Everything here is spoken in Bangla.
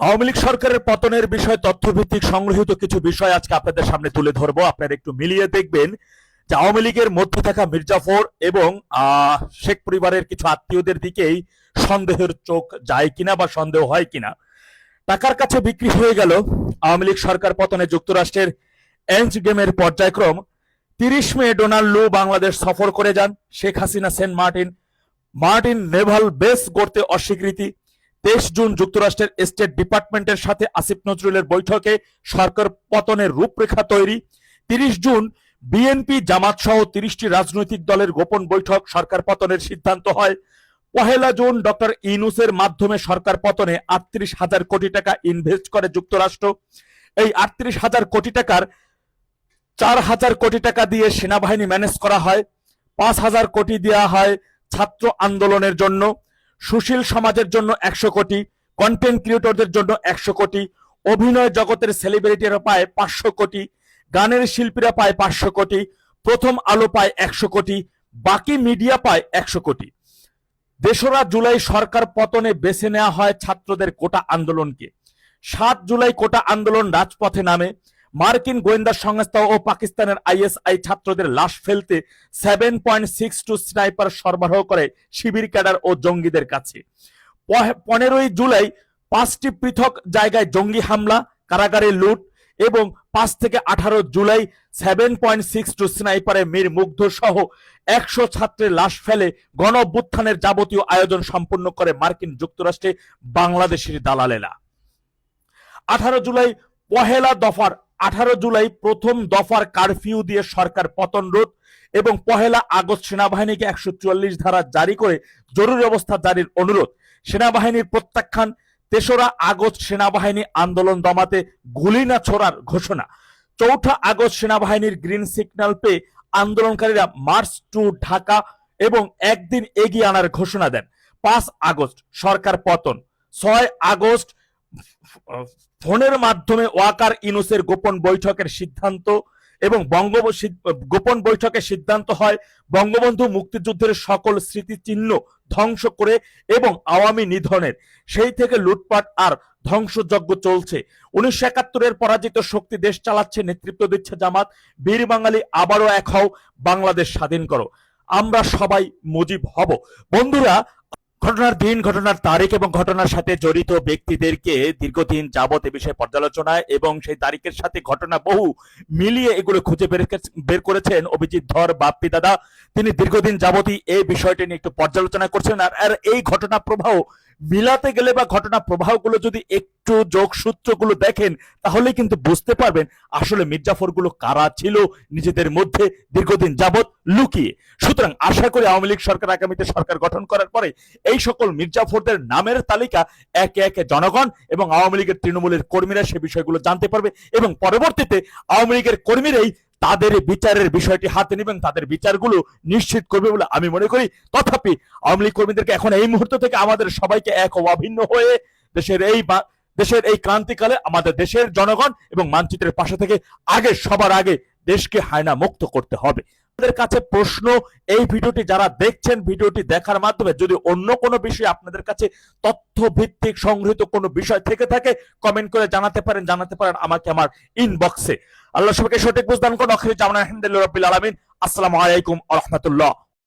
আওয়ামী লীগ সরকারের পতনের বিষয়ে তথ্যভিত্তিক সংগৃহীত কিছু বিষয় আজকে আপনাদের সামনে তুলে ধরবো। আপনারা একটু মিলিয়ে দেখবেন যে আওয়ামী লীগের মধ্যে থাকা মির্জাফর এবং শেখ পরিবারের কিছু আত্মীয়দের দিকেই সন্দেহের চোখ যায় কিনা বা সন্দেহ হয় কিনা। টাকার কাছে বিক্রি হয়ে গেল আওয়ামী লীগ সরকার পতনে যুক্তরাষ্ট্রের এঞ্জ গেমের পর্যায়ক্রম। তিরিশ মে ডোনাল্ড লু বাংলাদেশ সফর করে যান। Sheikh Hasina Saint Martin Martin naval base গড়তে অস্বীকৃতি। তেইশ জুন যুক্তরাষ্ট্রের স্টেট ডিপার্টমেন্টের সাথে আসিফ নজরুলের বৈঠকে সরকার পতনের রূপরেখা তৈরি। তিরিশ জুন বিএনপি, জামাত সহ তিরিশটি রাজনৈতিক দলের গোপন বৈঠক সরকার পতনের সিদ্ধান্ত হয়। পহেলা জুন ডক্টর ইনুসের মাধ্যমে সরকার পতনে আটত্রিশ হাজার কোটি টাকা ইনভেস্ট করে যুক্তরাষ্ট্র। এই আটত্রিশ হাজার কোটি টাকার চার হাজার কোটি টাকা দিয়ে সেনাবাহিনী ম্যানেজ করা হয়। পাঁচ হাজার কোটি দেওয়া হয় ছাত্র আন্দোলনের জন্য। সুশীল সমাজের জন্য একশো কোটি কন্টেন্ট ক্রিয়েটরদের জন্য একশো কোটি, অভিনয় জগতের সেলিব্রিটিরা পায় পাঁচশো কোটি, গানের শিল্পীরা পায় পাঁচশো কোটি, প্রথম আলো পায় একশো কোটি, বাকি মিডিয়া পায় একশো কোটি। দেশরা জুলাই সরকার পতনে বেছে নেওয়া হয় ছাত্রদের কোটা আন্দোলনকে। সাত জুলাই কোটা আন্দোলন রাজপথে নামে মার্কিন গোয়েন্দা সংস্থা ও পাকিস্তানের আইএসআই ছাত্রদের লাশ ফেলতে seven point six two sniper সরবরাহ করে শিবির ক্যাডার ও জঙ্গিদের কাছে। পনেরোই জুলাই পাঁচটি পৃথক জায়গায় জঙ্গি হামলা, কারাগারে লুট এবং পাঁচ থেকে আঠারো July seven point six two স্নাইপারে Mir Mugdho সহ একশো ছাত্রের লাশ ফেলে গণভ্যুত্থানের যাবতীয় আয়োজন সম্পন্ন করে মার্কিন যুক্তরাষ্ট্রে বাংলাদেশের দালালেরা। আঠারো জুলাই পহেলা দফার আঠারো জুলাই প্রথম দফার কারফিউ দিয়ে সরকার পতন রোধ এবং পহেলা আগস্ট সেনাবাহিনীকে একশো চুয়াল্লিশ ধারা জারি করে জরুরি অবস্থা জারির অনুরোধ। সেনাবাহিনীর প্রত্যাখ্যান, তেসরা আগস্ট সেনাবাহিনী আন্দোলন দমাতে গুলি না ছোড়ার ঘোষণা। চৌঠা আগস্ট সেনাবাহিনীর গ্রিন সিগন্যাল পেয়ে আন্দোলনকারীরা মার্চ টু ঢাকা এবং একদিন এগিয়ে আনার ঘোষণা দেন। পাঁচ আগস্ট সরকার পতন, ছয় আগস্ট ফোনের মাধ্যমে ওয়াকার ইনুসের গোপন বৈঠকের সিদ্ধান্ত এবং বঙ্গ গোপন বৈঠকের সিদ্ধান্ত হয় বঙ্গবন্ধু মুক্তিযুদ্ধের সকল স্মৃতিচিহ্ন ধ্বংস করে এবং আওয়ামী নিধনের। সেই থেকে লুটপাট আর ধ্বংসযজ্ঞ চলছে। উনিশশো একাত্তরের পরাজিত শক্তি দেশ চালাচ্ছে, নেতৃত্ব দিচ্ছে জামাত। বীর বাঙালি, আবারও এক হও, বাংলাদেশ স্বাধীন করো। আমরা সবাই মুজিব হব। বন্ধুরা ঘটনার দিন, ঘটনার তারিখ এবং ঘটনার সাথে জড়িত ব্যক্তিদেরকে দীর্ঘদিন যাবত এ বিষয়ে পর্যালোচনায় এবং সেই তারিখের সাথে ঘটনা বহু মিলিয়ে এগুলো খুঁজে বের করেছেন অভিজিৎ ধর, বাপ্পি দাদা। তিনি দীর্ঘদিন যাবতই এই বিষয়টি নিয়ে একটু পর্যালোচনা করছেন আর এই ঘটনা প্রবাহ মিলাতে গেলে বা ঘটনা প্রবাহগুলো যদি একটু যোগসূত্রগুলো দেখেন, তাহলে কিন্তু বুঝতে পারবেন আসলে মির্জাফরগুলো কারা ছিল নিজেদের মধ্যে দীর্ঘদিন যাবৎ লুকিয়ে। সুতরাং আশা করি আওয়ামী লীগ সরকার আগামীতে সরকার গঠন করার পরে এই সকল মির্জাফরদের নামের তালিকা একে একে জনগণ এবং আওয়ামী লীগের তৃণমূলের কর্মীরা সে বিষয়গুলো জানতে পারবে এবং পরবর্তীতে আওয়ামী লীগের কর্মীরাই তাদের বিচারের বিষয়টি হাতে নেবেন, তাদের বিচারগুলো নিশ্চিত করবে বলে আমি মনে করি। তথাপি আওয়ামী লীগ কর্মীদেরকে এখন এই মুহূর্ত থেকে আমাদের সবাইকে এক অভিন্ন হয়ে দেশের এই দেশের এই ক্রান্তিকালে আমাদের দেশের জনগণ এবং মানচিত্রের পাশে থেকে আগে সবার আগে দেশকে হায়না মুক্ত করতে হবে। আপনাদের কাছে প্রশ্ন, এই ভিডিওটি যারা দেখছেন, ভিডিওটি দেখার মাধ্যমে যদি অন্য কোনো বিষয় আপনাদের কাছে তথ্য ভিত্তিক সংগৃহীত কোনো বিষয় থেকে থাকে কমেন্ট করে জানাতে পারেন জানাতে পারেন আমাকে আমার ইনবক্সে আল্লাহ সবাইকে সঠিক বুঝদান করুন। আখির জামান আলহামদুলিল্লাহ রাব্বিল আলামিন। আসসালামু আলাইকুম ওয়া